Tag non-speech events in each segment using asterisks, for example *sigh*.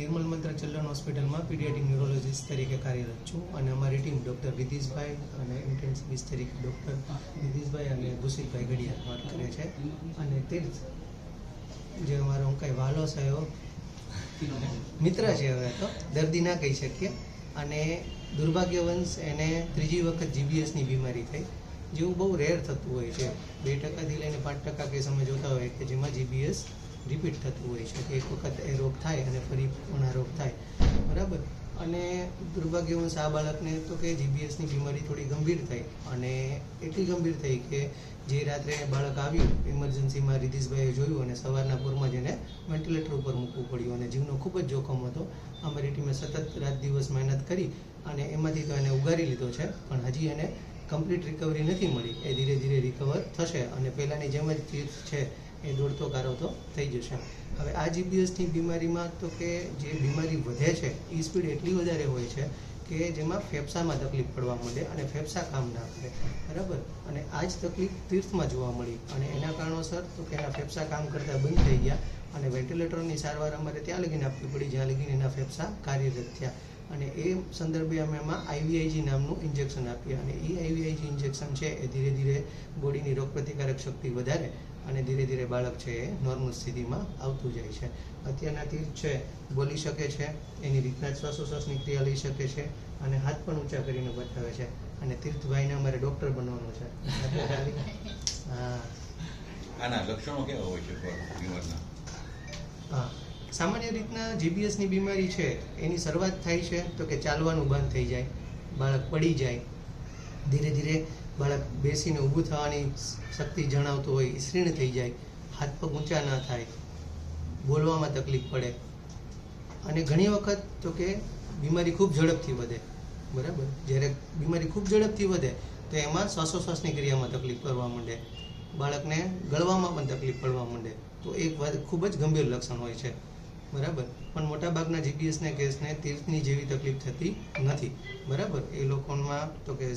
નિર્મલ મંત્ર ચિલ્ડ્રન હોસ્પિટલમાં paediatric neurologist તરીકે કાર્યરત છું અને અમારી ટીમ ડૉક્ટર વિધિશભાઈ અને ઇન્ટેન્સિવિસ્ટ તરીકે ડૉક્ટર વિધિશભાઈ અને ભૂષિતભાઈ ગડિયા વાત કરે છે. અને તે જે અમારો કાંઈ વાલો છે મિત્ર છે હવે તો, દર્દી ના કહી શકીએ. અને દુર્ભાગ્યવંશ એને ત્રીજી વખત જીબીએસની બીમારી થઈ, જેવું બહુ રેર થતું હોય છે. બે ટકાથી લઈને પાંચ ટકા કેસ અમે જોતા હોય કે જેમાં જીબીએસ રિપીટ થતું હોય છે કે એક વખત એ રોગ થાય અને ફરી પણ આ રોગ થાય. બરાબર? અને દુર્ભાગ્યવંશ આ બાળકને તો કે જીબીએસની બીમારી થોડી ગંભીર થઈ અને એટલી ગંભીર થઈ કે જે રાત્રે બાળક આવ્યું ઇમરજન્સીમાં રિધિશભાઈએ જોયું અને સવારના પૂરમાં જ એને વેન્ટિલેટર ઉપર મૂકવું પડ્યું અને જીવનો ખૂબ જ જોખમ હતો. અમારી ટીમે સતત રાત દિવસ મહેનત કરી અને એમાંથી તો એને ઉગારી લીધો છે, પણ હજી એને કમ્પ્લીટ રિકવરી નથી મળી. એ ધીરે ધીરે રિકવર થશે અને પહેલાંની જેમ જ છે એ દોડતો કારવતો થઈ જશે. હવે આ જીબીએસની બીમારીમાં તો કે જે બીમારી વધે છે એ સ્પીડ એટલી વધારે હોય છે કે જેમાં ફેફસામાં તકલીફ પડવા માંડે અને ફેફસા કામ ના કરે. બરાબર? અને આ જ તકલીફ તીર્થમાં જોવા મળી. અને એના કારણોસર તો કે એના ફેફસા કામ કરતા બંધ થઈ ગયા અને વેન્ટિલેટરની સારવાર અમારે ત્યાં લગીને આપવી પડી, જ્યાં લગીને એના ફેફસા કાર્યરત થયા. અને એ સંદર્ભે અમે એમાં આઈવીઆઈજી નામનું ઇન્જેક્શન આપીએ અને એ આઈવીઆઈજી ઇન્જેક્શન છે એ ધીરે ધીરે બોડીની રોગપ્રતિકારક શક્તિ વધારે અને ધીરે ધીરે બાળક છે એ નોર્મલ સ્થિતિમાં આવતું જાય છે. અત્યારના તીર્થ છે બોલી શકે છે એની રીતના શ્વાસોશ્વાસની ક્રિયા લઈ શકે છે અને હાથ પણ ઊંચા કરીને બતાવે છે. અને તીર્થભાઈને અમારે ડૉક્ટર બનવાનું છે. *laughs* હા. આના લક્ષણો કેવા હોય છે હા. સામાન્ય રીતના જીબીએસની બીમારી છે એની શરૂઆત થાય છે તો કે ચાલવાનું બંધ થઈ જાય બાળક પડી જાય. ધીરે ધીરે બાળક બેસીને ઊભું થવાની શક્તિ જણાવતું હોય એ થઈ જાય, હાથ પગ ઊંચા ના થાય, બોલવામાં તકલીફ પડે. અને ઘણી વખત તો કે બીમારી ખૂબ ઝડપથી વધે, બરાબર? જ્યારે બીમારી ખૂબ ઝડપથી વધે, તો એમાં શ્વાસોશ્વાસની ક્રિયામાં તકલીફ કરવા માંડે, બાળકને ગળવામાં પણ તકલીફ પડવા માંડે. તો એક ખૂબ જ ગંભીર લક્ષણ હોય છે, બરાબર? પણ મોટાભાગના જીપીએસના કેસને તીર્થની જેવી તકલીફ થતી નથી, બરાબર? એ લોકોમાં તો કે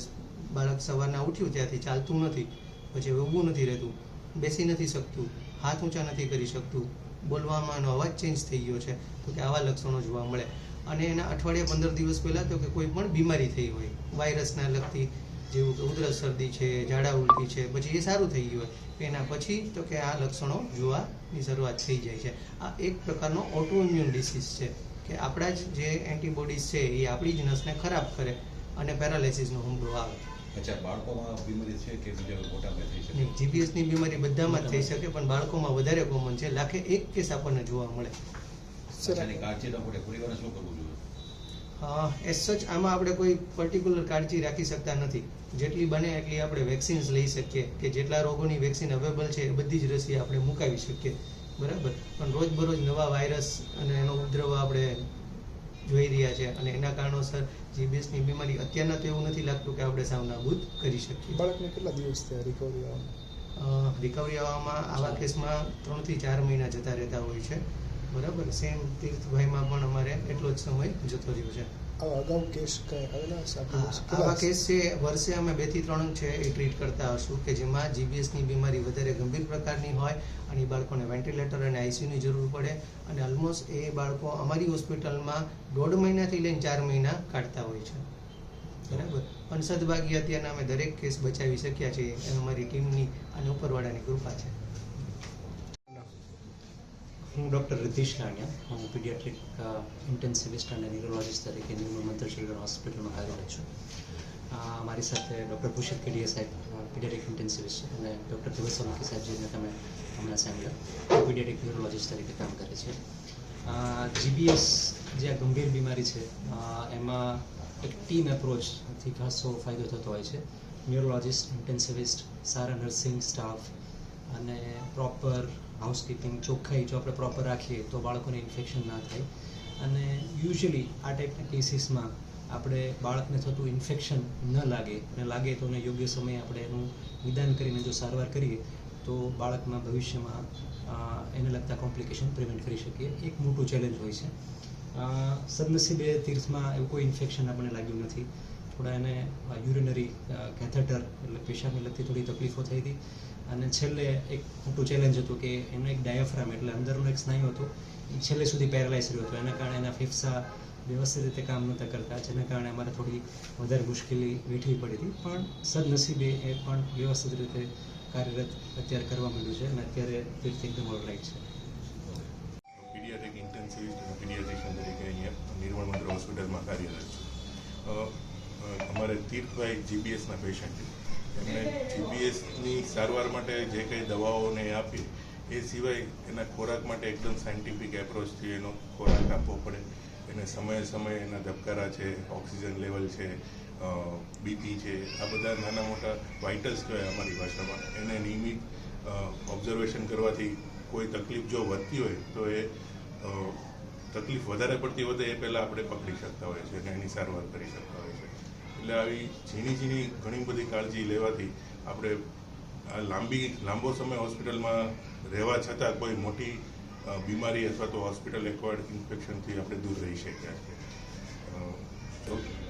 બાળક સવારના ઉઠ્યું ત્યાંથી ચાલતું નથી, પછી ઊભું નથી રહેતું, બેસી નથી શકતું, હાથ ઊંચા નથી કરી શકતું, બોલવામાં એનો અવાજ ચેન્જ થઈ ગયો છે, તો કે આવા લક્ષણો જોવા મળે. અને એના અઠવાડિયા પંદર દિવસ પહેલાં તો કે કોઈ પણ બીમારી થઈ હોય, વાયરસના લગતી જેવું કે ઉધરસ શરદી છે, ઝાડા ઉલટી છે, પછી એ સારું થઈ ગયું હોય એના પછી તો કે આ લક્ષણો જોવાની શરૂઆત થઈ જાય છે. આ એક પ્રકારનો ઓટોઇમ્યુન ડિસીઝ છે, કે આપણા જ જે એન્ટીબોડીઝ છે એ આપણી જ નસને ખરાબ કરે અને પેરાલિસિસનો હુમલો આવે. અચ્છા બાળકોમાં બીમારી છે કે બીજા મોટામાં થઈ શકે? જીપીએસની બીમારી બધામાં થઈ શકે પણ બાળકોમાં વધારે કોમન છે. લાખે એક કેસ આપણને જોવા મળે. આની કાળજી રાખો પરિવારને શું કરવું જોઈએ? એઝ સચ આમાં આપણે કોઈ પર્ટિક્યુલર કાળજી રાખી શકતા નથી. જેટલી બને એટલી આપણે વેક્સિન્સ લઈ શકીએ. કે જેટલા રોગોની વેક્સિન અવેલેબલ છે એ બધી જ રસી આપણે મુકાવી શકીએ. બરાબર? પણ રોજબરોજ નવા વાયરસ અને એનો ઉપદ્રવ આપણે જોઈ રહ્યા છે અને એના કારણોસર જીબીએસની બીમારી અત્યારના તો એવું નથી લાગતું કે આપણે સાવ નાબૂદ કરી શકીએ. બાળકને કેટલા દિવસ થયા રિકવરી આવવામાં? રિકવરી આવવામાં આવા કેસમાં ત્રણથી ચાર મહિના જતા રહેતા હોય છે. બરાબર? સેમ તીર્થભાઈમાં પણ અમારે એટલો જ સમય જતો રહ્યો છે. આવા અગાઉ કેસ કઈ આવેલા હશે આપણી હા, પાસે? આવા કેસ છે વર્ષે અમે બેથી ત્રણ છે એ ટ્રીટ કરતા હશું કે જેમાં જીબીએસની બીમારી વધારે ગંભીર પ્રકારની હોય અને એ બાળકોને વેન્ટિલેટર અને આઈસીયુની જરૂર પડે અને ઓલમોસ્ટ એ બાળકો અમારી હોસ્પિટલમાં દોઢ મહિનાથી લઈને ચાર મહિના કાઢતા હોય છે. બરાબર? પણ સદભાગ્ય અત્યારના અમે દરેક કેસ બચાવી શક્યા છીએ એ અમારી ટીમની અને ઉપરવાળાની કૃપા છે. હું ડૉક્ટર રિધિશ રાણિયા. હું પીડિયાટ્રિક ઇન્ટેન્સિવિસ્ટ અને ન્યુરોલોજિસ્ટ તરીકે ન્યૂ મંત્ર ચિલ્ડ્રન હોસ્પિટલમાં કાર્યરત છું. મારી સાથે ડૉક્ટર ભૂષિત કેડીએ સાહેબ પીડિયાટ્રિક ઇન્ટેન્સિવિસ્ટ છે અને ડૉક્ટર સોલંકી સાહેબ જેને તમે હમણાં સાંભળ્યા. પીડિયાટ્રિક ન્યુરોલોજિસ્ટ તરીકે કામ કરે છે. જીબીએસ જે આ ગંભીર બીમારી છે એમાં એક ટીમ એપ્રોચથી ખાસો ફાયદો થતો હોય છે. ન્યુરોલોજિસ્ટ ઇન્ટેન્સિવિસ્ટ, સારા નર્સિંગ સ્ટાફ અને પ્રોપર હાઉસકીપિંગ ચોખ્ખાઈ જો આપણે પ્રોપર રાખીએ તો બાળકોને ઇન્ફેક્શન ના થાય. અને યુઝ્યુઅલી આ ટાઈપના કેસીસમાં આપણે બાળકને થતું ઇન્ફેક્શન ન લાગે અને લાગે તો એને યોગ્ય સમયે આપણે એનું નિદાન કરીને જો સારવાર કરીએ તો બાળકમાં ભવિષ્યમાં એને લગતા કોમ્પ્લિકેશન પ્રિવેન્ટ કરી શકીએ. એક મોટું ચેલેન્જ હોય છે. સદનસીબે તીર્થમાં એવું કોઈ ઇન્ફેક્શન આપણને લાગ્યું નથી. થોડા એને યુરિનરી કેથેટર એટલે પેશાબને લગતી થોડી તકલીફો થઈ હતી. અને છેલ્લે એક મોટું ચેલેન્જ હતું કે એનો એક ડાયફ્રામ એટલે અંદરનો એક સ્નાયુ હતો છેલ્લે સુધી પેરાલાઇઝ રહ્યો હતો. એના કારણે એના ફેફસા વ્યવસ્થિત રીતે કામ નહોતા કરતા, જેના કારણે અમારે થોડી વધારે મુશ્કેલી વેઠવી પડી હતી. પણ સદનસીબે એ પણ વ્યવસ્થિત રીતે કાર્યરત અત્યારે કરવા માંડ્યું છે અને અત્યારે તીર્થ એકદમ ઓલરાઇટ છે. પીડિયાટ્રિક ઇન્ટેન્સિવિસ્ટ અને પીડિયાટ્રિશિયન તરીકે અહીંયા નિર્મળ મંત્ર હોસ્પિટલમાં કાર્યરત છું. અમારે તીર્થભાઈ જીબીએસના પેશન્ટ છે. એમને જીબીએસની સારવાર માટે જે કંઈ દવાઓને આપી એ સિવાય એના ખોરાક માટે એકદમ સાયન્ટિફિક એપ્રોચથી એનો ખોરાક આપવો પડે. એને સમયે સમયે એના ધબકારા છે, ઓક્સિજન લેવલ છે બીપી છે, આ બધા નાના મોટા વાઇટલ્સ કહેવાય અમારી ભાષામાં. એને નિયમિત ઓબ્ઝર્વેશન કરવાથી કોઈ તકલીફ જો વધતી હોય, તો એ તકલીફ વધારે પડતી વધે એ પહેલાં આપણે પકડી શકતા હોય છે અને એની સારવાર કરી શકતા હોય છે. એટલે આવી ઝીણી ઝીણી ઘણી બધી કાળજી લેવાથી આપણે આ લાંબી, લાંબો સમય હોસ્પિટલમાં રહેવા છતાં કોઈ મોટી બીમારી અથવા તો હોસ્પિટલ એક્વાયર્ડ ઇન્ફેક્શનથી આપણે દૂર રહી શકીએ છીએ.